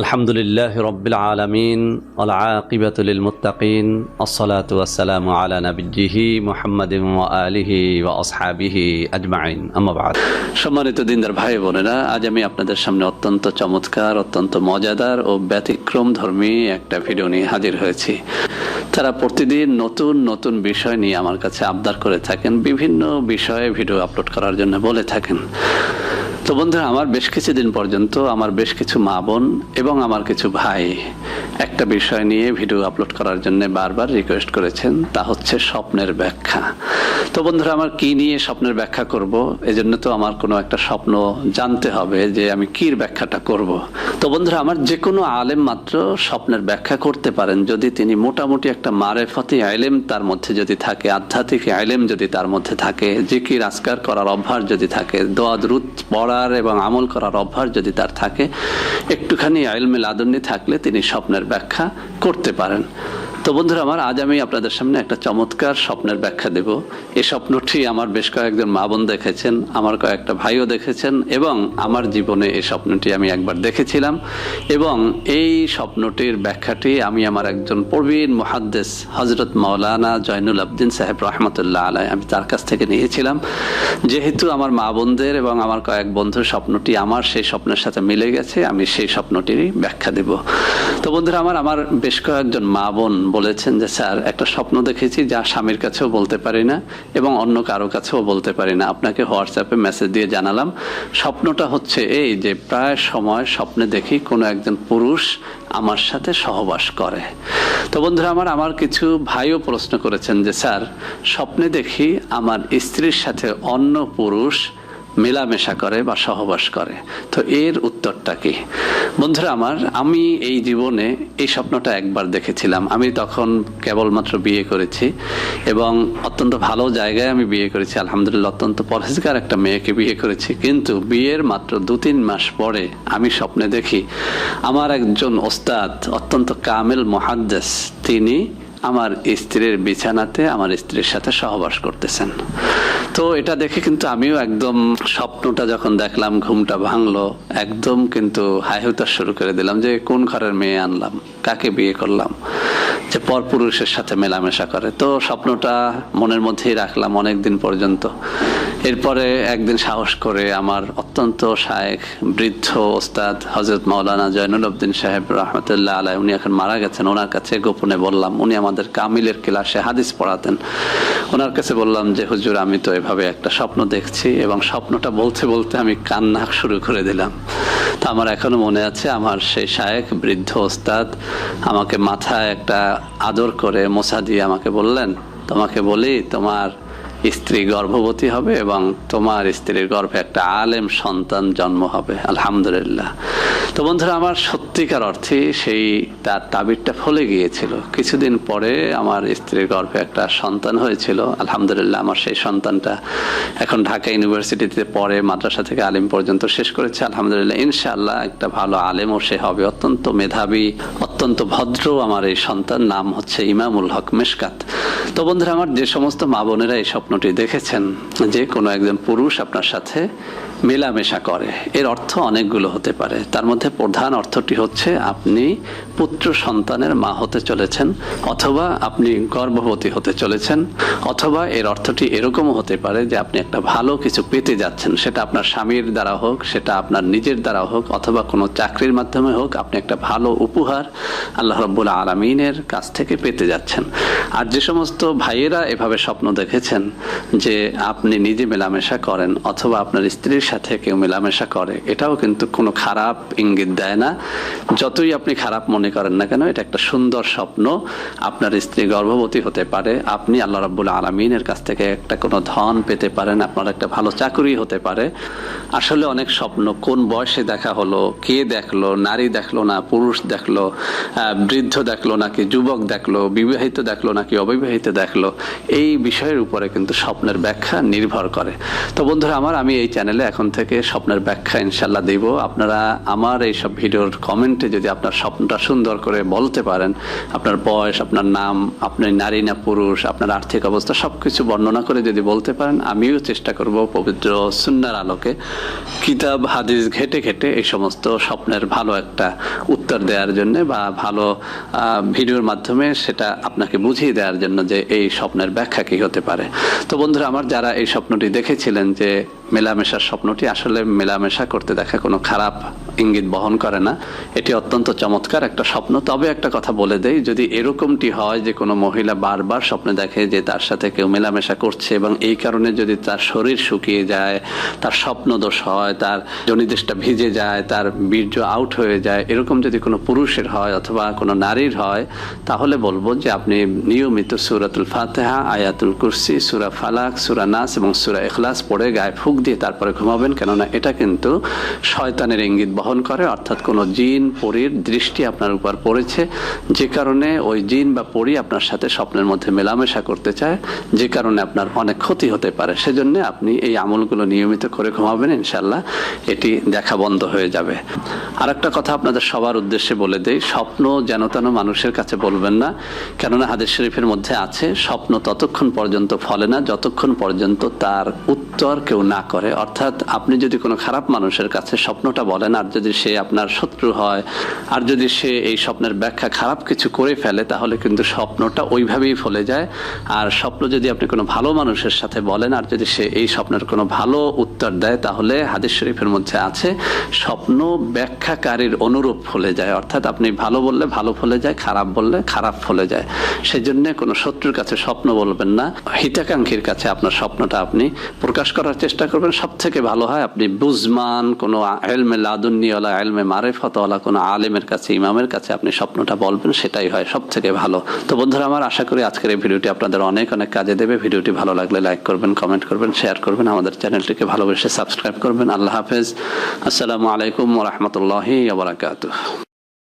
আলহামদুলিল্লাহ রবিল আলমিন আলাকিবাতুল মুতাকিন আসসালাম আলা নবীহি মোহাম্মদ আলিহি বা আসহাবিহি আজমাইন। আমাবাদ সম্মানিত দিনদার ভাই বোনেরা, আজ আমি আপনাদের সামনে অত্যন্ত চমৎকার, অত্যন্ত মজাদার ও ব্যতিক্রম ধর্মী একটা ভিডিও নিয়ে হাজির হয়েছি। তারা প্রতিদিন নতুন নতুন বিষয় নিয়ে আমার কাছে আবদার করে থাকেন, বিভিন্ন বিষয়ে ভিডিও আপলোড করার জন্য বলে থাকেন। তো বন্ধুরা, আমার বেশ কিছুদিন পর্যন্ত আমার বেশ কিছু মা বোন এবং আমার কিছু ভাই একটা বিষয় নিয়ে ভিডিও আপলোড করার জন্য বারবার রিকোয়েস্ট করেছেন, তা হচ্ছে স্বপ্নের ব্যাখ্যা। তো বন্ধুরা, আমার কি নিয়ে স্বপ্নের ব্যাখ্যা করব? এজন্য তো আমার কোনো একটা স্বপ্ন জানতে হবে যে আমি কির ব্যাখ্যাটা করব। তো বন্ধুরা, আমার যে কোনো আলেম মাত্র স্বপ্নের ব্যাখ্যা করতে পারেন। যদি তিনি মোটামুটি একটা মারেফতি আইলেম তার মধ্যে যদি থাকে, আধ্যাত্মিক আইলেম যদি তার মধ্যে থাকে, জিকির, আজকার করার অভ্যাস যদি থাকে, দোয়া দ্রুত পড়ার এবং আমল করার অভ্যাস যদি তার থাকে, একটুখানি আইলমে লাদন্নি থাকলে তিনি স্বপ্নের ব্যাখ্যা করতে পারেন। তো বন্ধুরা আমার, আজ আমি আপনাদের সামনে একটা চমৎকার স্বপ্নের ব্যাখ্যা দেব। এই স্বপ্নটি আমার বেশ কয়েকজন মা বোন দেখেছেন, আমার কয়েকটা ভাইও দেখেছেন এবং আমার জীবনে এই স্বপ্নটি আমি একবার দেখেছিলাম এবং এই স্বপ্নটির ব্যাখ্যাটি আমি আমার একজন প্রবীণ মুহাদ্দেস হজরত মাওলানা জয়নুল আবদিন সাহেব রহমতুল্লাহ আলাই আমি তার কাছ থেকে নিয়েছিলাম। যেহেতু আমার মা বোনদের এবং আমার কয়েক বন্ধুর স্বপ্নটি আমার, সেই স্বপ্নের সাথে মিলে গেছে, আমি সেই স্বপ্নটিরই ব্যাখ্যা দেব। তো বন্ধুরা আমার আমার বেশ কয়েকজন মা বোন বলেছেন যে, স্যার, একটা স্বপ্ন দেখেছি যা স্বামীর কাছেও বলতে পারি না এবং অন্য কারও কাছেও বলতে পারি না। আপনাকে হোয়াটসঅ্যাপে মেসেজ দিয়ে জানালাম। স্বপ্নটা হচ্ছে এই যে, প্রায় সময় স্বপ্নে দেখি কোনো একজন পুরুষ আমার সাথে সহবাস করে। তো বন্ধুরা, আমার আমার কিছু ভাইও প্রশ্ন করেছেন যে, স্যার, স্বপ্নে দেখি আমার স্ত্রীর সাথে অন্য পুরুষ মেলামেশা করে বা সহবাস করে। তো এর উত্তরটা কি? বন্ধুরা আমার, আমি এই জীবনে এই স্বপ্নটা একবার দেখেছিলাম। আমি তখন কেবলমাত্র বিয়ে করেছি এবং অত্যন্ত ভালো জায়গায় আমি বিয়ে করেছি। আলহামদুলিল্লাহ, অত্যন্ত পরহেজগার একটা মেয়েকে বিয়ে করেছি। কিন্তু বিয়ের মাত্র দু তিন মাস পরে আমি স্বপ্নে দেখি, আমার একজন ওস্তাদ, অত্যন্ত কামেল মহাদ্দেস, তিনি আমার স্ত্রীর বিছানাতে, আমার স্ত্রীর সাথে সহবাস করতেছেন। তো এটা দেখে কিন্তু আমিও একদম স্বপ্নটা যখন দেখলাম, ঘুমটা ভাঙলো, একদম কিন্তু হাই হুতাশ শুরু করে দিলাম যে কোন ঘরের মেয়ে আনলাম, কাকে বিয়ে করলাম, যে পরপুরুষের সাথে মেলামেশা করে। তো স্বপ্নটা মনের মধ্যেই রাখলাম অনেক দিন পর্যন্ত। এরপরে একদিন সাহস করে আমার অত্যন্ত শায়েখ, বৃদ্ধ ওস্তাদ হজরত মাওলানা জয়নুল উদ্দিন সাহেব রহমতুল্লাহ আলাই উনি এখন মারা গেছেন। ওনার কাছে গোপনে বললাম, উনি আমাদের কামিলের ক্লাসে হাদিস পড়াতেন। ওনার কাছে বললাম যে, হুজুর, আমি তো এভাবে একটা স্বপ্ন দেখছি এবং স্বপ্নটা বলতে বলতে আমি কান্না শুরু করে দিলাম। তো আমার এখনও মনে আছে, আমার সেই শায়েক বৃদ্ধ ওস্তাদ আমাকে মাথায় একটা আদর করে মোছা দিয়ে আমাকে বললেন, তোমাকে বলি, তোমার স্ত্রী গর্ভবতী হবে এবং তোমার স্ত্রীর গর্ভে একটা আলেম সন্তান জন্ম হবে। আলহামদুলিল্লাহ। তো বন্ধুরা, আমার সত্যিকার অর্থে সেই তার তাবিরটা ফলে গিয়েছিল। কিছুদিন পরে আমার স্ত্রীর গর্ভে একটা সন্তান হয়েছিল। আলহামদুলিল্লাহ, আমার সেই সন্তানটা এখন ঢাকা ইউনিভার্সিটিতে পড়ে, মাদ্রাসা থেকে আলিম পর্যন্ত শেষ করেছে। আলহামদুলিল্লাহ, ইনশাআল্লাহ একটা ভালো আলেমও সে হবে। অত্যন্ত মেধাবী, অত্যন্ত ভদ্র আমার এই সন্তান। নাম হচ্ছে ইমামুল হক মেশকাত। তো বন্ধুরা, আমার যে সমস্ত মা বোনেরা এই স্বপ্নটি দেখেছেন, যে কোনো একজন পুরুষ আপনার সাথে মেলামেশা করে। এর অর্থ অনেকগুলো হতে পারে। তার মধ্যে প্রধান অর্থটি হচ্ছে আপনি পুত্র সন্তানের মা হতে চলেছেন অথবা আপনি গর্ভবতী হতে চলেছেন অথবা এর অর্থটি এরকমও হতে পারে যে আপনি একটা ভালো কিছু পেতে যাচ্ছেন। সেটা আপনার স্বামীর দ্বারা হোক, সেটা আপনার নিজের দ্বারা হোক, অথবা কোনো চাকরির মাধ্যমে হোক, আপনি একটা ভালো উপহার আল্লাহ রব্বুল আলমিনের কাছ থেকে পেতে যাচ্ছেন। আর যে সমস্ত ভাইয়েরা এভাবে স্বপ্ন দেখেছেন যে আপনি নিজে মেলামেশা করেন অথবা আপনার স্ত্রীর সাথে কেউ মেলামেশা করে, এটাও কিন্তু কোনো খারাপ ইঙ্গিত দেয় না। যতই আপনি খারাপ মনে করেন না কেন, এটা একটা সুন্দর স্বপ্ন। আপনার স্ত্রী গর্ভবতী হতে পারে, আপনি আল্লাহ রাব্বুল আলমিনের কাছ থেকে একটা কোনো ধন পেতে পারেন, আপনার একটা ভালো চাকরি হতে পারে। আসলে অনেক স্বপ্ন, কোন বয়সে দেখা হলো, কে দেখল, নারী দেখল না, পুরুষ দেখল বৃদ্ধ দেখল নাকি, যুবক দেখল, বিবাহিত দেখল নাকি, অবিবাহিত দেখল, এই বিষয়ের উপরে কিন্তু স্বপ্নের ব্যাখ্যা নির্ভর করে। তো বন্ধুরা, আমার আমি এই চ্যানেলে এখন থেকে স্বপ্নের ব্যাখ্যা ইনশাল্লাহ দিব। আপনারা আমার এই সব ভিডিওর কমেন্টে যদি আপনার স্বপ্নটা সুন্দর করে বলতে পারেন, আপনার বয়স, আপনার নাম আপনার নারী না পুরুষ, আপনার আর্থিক অবস্থা, সবকিছু বর্ণনা করে যদি বলতে পারেন, আমিও চেষ্টা করব পবিত্র সুন্নার আলোকে। কিতাব, হাদিস, ঘেটে ঘেটে এই সমস্ত স্বপ্নের ভালো একটা উত্তর দেওয়ার জন্য বা ভালো ভিডিওর মাধ্যমে সেটা আপনাকে বুঝিয়ে দেওয়ার জন্য যে এই স্বপ্নের ব্যাখ্যা কি হতে পারে। তো বন্ধুরা, আমার যারা এই স্বপ্নটি দেখেছিলেন যে মেলামেশার স্বপ্নটি আসলে মেলামেশা করতে দেখা কোনো খারাপ ইঙ্গিত বহন করে না। এটি অত্যন্ত চমৎকার একটা স্বপ্ন। তবে একটা কথা বলে দেই, যদি এরকমটি হয় যে কোনো মহিলা বারবার স্বপ্নে দেখে যে তার সাথে কেউ মেলামেশা করছে এবং এই কারণে যদি তার শরীর শুকিয়ে যায়, তার স্বপ্ন দোষ হয়, তার জনিদেশটা ভিজে যায়, তার বীর্য আউট হয়ে যায়, এরকম যদি কোনো পুরুষের হয় অথবা কোনো নারীর হয়, তাহলে বলব যে আপনি নিয়মিত সুরাতুল ফাতেহা, আয়াতুল কুরসি, সুরা ফালাক, সুরা নাস এবং সুরা এখলাস পড়ে গায়ে ফুক দিয়ে তারপরে ঘুমাবেন। কেননা এটা কিন্তু শয়তানের ইঙ্গিত বহন করে, অর্থাৎ কোনো জিন, পরীর দৃষ্টি আপনার উপর পড়েছে, যে কারণে ওই জিন বা পরী আপনার সাথে স্বপ্নের মধ্যে মেলামেশা করতে চায়, যে কারণে আপনার অনেক ক্ষতি হতে পারে। সেজন্য আপনি এই আমলগুলো নিয়মিত করে ঘুমাবেন ইনশাল্লাহ এটি দেখা বন্ধ হয়ে যাবে। আর একটা কথা আপনাদের সবার উদ্দেশ্যে বলে দেই, স্বপ্ন যেন তেন মানুষের কাছে বলবেন না, কেননা হাদিস শরীফের মধ্যে আছে, স্বপ্ন ততক্ষণ পর্যন্ত ফলে না, যতক্ষণ পর্যন্ত তার উত্তর কেউ না করে, অর্থাৎ আপনি যদি কোনো খারাপ মানুষের কাছে স্বপ্নটা বলেন, আর যদি সে আপনার শত্রু হয়, আর যদি সে এই স্বপ্নের ব্যাখ্যা খারাপ কিছু করে ফেলে, তাহলে কিন্তু স্বপ্নটা ওইভাবেই ফলে যায়। আর স্বপ্ন যদি আপনি কোনো ভালো মানুষের সাথে বলেন, আর যদি সে এই স্বপ্নের কোনো ভালো উত্তর দেয়, তাহলে হাদিস শরীফের মধ্যে আছে, স্বপ্ন ব্যাখ্যাকারীর অনুরূপ ফলে যায়। অর্থাৎ আপনি ভালো বললে ভালো ফলে যায়, খারাপ বললে খারাপ ফলে যায়। সেজন্য কোনো শত্রুর কাছে স্বপ্ন বলবেন না। হিতাকাঙ্ক্ষীর কাছে আপনার স্বপ্নটা আপনি প্রকাশ করার চেষ্টা করবেন। সব থেকে ভালো হয়, আপনি বুজমান কোনো এলমে লাদুন্নিওয়ালা, এলমে মারেফতওয়ালা, কোনো আলেমের কাছে, ইমামের কাছে আপনি স্বপ্নটা বলবেন, সেটাই হয় সব থেকে ভালো। তো বন্ধুরা, আমার আশা করি আজকের এই ভিডিওটি আপনাদের অনেক অনেক কাজে দেবে। ভিডিওটি ভালো লাগলে লাইক করবেন, কমেন্ট করবেন, শেয়ার করবেন, আমাদের চ্যানেলটিকে ভালোবেসে সাবস্ক্রাইব করবেন। আল্লাহ হাফেজ। আসসালামু আলাইকুম রহমতুল্লাহি আবরাকাতুহ